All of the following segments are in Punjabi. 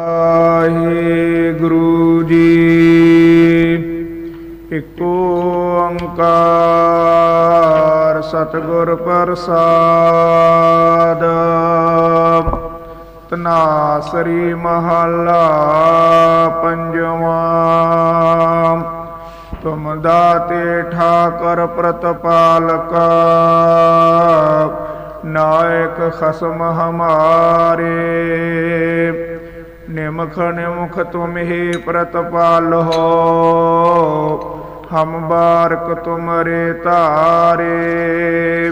ਵਾਹਿਗੁਰੂ ਜੀ। ਇਕ ਓੰਕਾਰ ਸਤਿਗੁਰ ਪ੍ਰਸਾਦ। ਤਨਾਸਰੀ ਮਹੱਲਾ ਪੰਜਵਾਂ। ਤੁਮ ਦਾਤੇ ਠਾਕਰ ਪ੍ਰਤਪਾਲਕਾ। ਨਾਇਕ ਖਸਮ ਹਮਾਰੇ। ਨਿਮਖ ਨਿਮਖ ਤੁਮ ਹੀ ਪ੍ਰਤਪਾਲ ਹੋ ਹਮ ਬਾਰਕ ਤੁਮਰੇ ਤਾਰੇ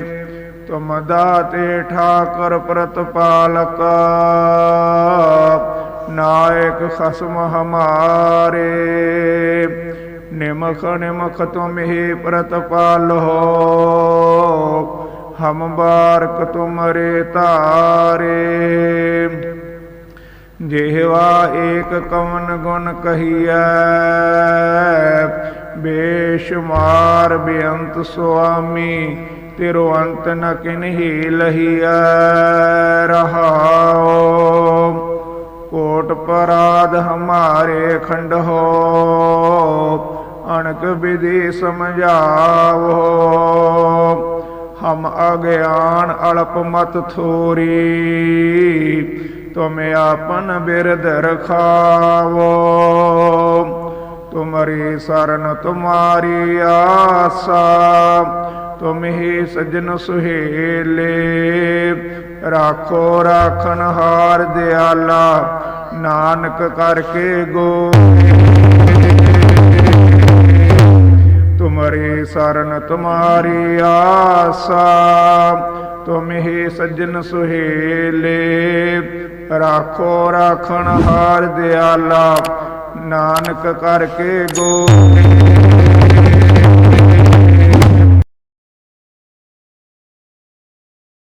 ਤੁਮ ਦਾਤੇ ਠਾਕਰ ਪ੍ਰਤਪਾਲਕ, ਨਾਇਕ ਖਸਮ ਹਮਾਰੇ। ਨਿਮਖ ਨਿਮਖ ਤੁਮ ਹੀ ਪ੍ਰਤਪਾਲ ਹੋ ਹਮ ਬਾਰਕ ਤੁਮਰੇ ਤਾਰੇ ਜਿਹਵਾ ਏਕ ਕਵਨ ਗੁਣ ਕਹੀਐ ਬੇਸ਼ੁਮਾਰ ਬੇਅੰਤ ਸੁਆਮੀ, ਤੇਰੋ ਅੰਤ ਨ ਕਿਨਹੀ ਲਹੀਐ, ਰਹਾਉ। ਕੋਟ ਪਰਾਧ ਹਮਾਰੇ ਖੰਡ ਹੋ, ਅਣਕ ਵਿਧੀ ਸਮਝਾਵੋ। ਹਮ ਅਗਿਆਨ ਅਲਪ ਮਤ ਥੋਰੀ ਤੁਮ ਆਪਨ ਬਿਰਧ ਰਖਾਵੋ। ਤੁਮਰੀ ਸਰਨ ਤੁਮਾਰੀ ਆਸਾ, ਤੁਮ ਹੀ ਸਜਨ ਸੁਹੇਲੇ। ਰਾਖੋ ਰਾਖਣ ਹਾਰ ਦਿਆਲਾ, ਨਾਨਕ ਕਰਕੇ ਗੋ ਤੁਮਰੀ ਸਰਨ ਤੁਮਾਰੀ ਆਸਾ, ਤੁਮ ਹੀ ਸੱਜਣ ਸੁਹੇਲੇ। ਰਾਖੋ ਰਾਖਣ ਹਾਰ ਦਿਆਲਾ ਨਾਨਕ ਕਰਕੇ ਗੋਰੇ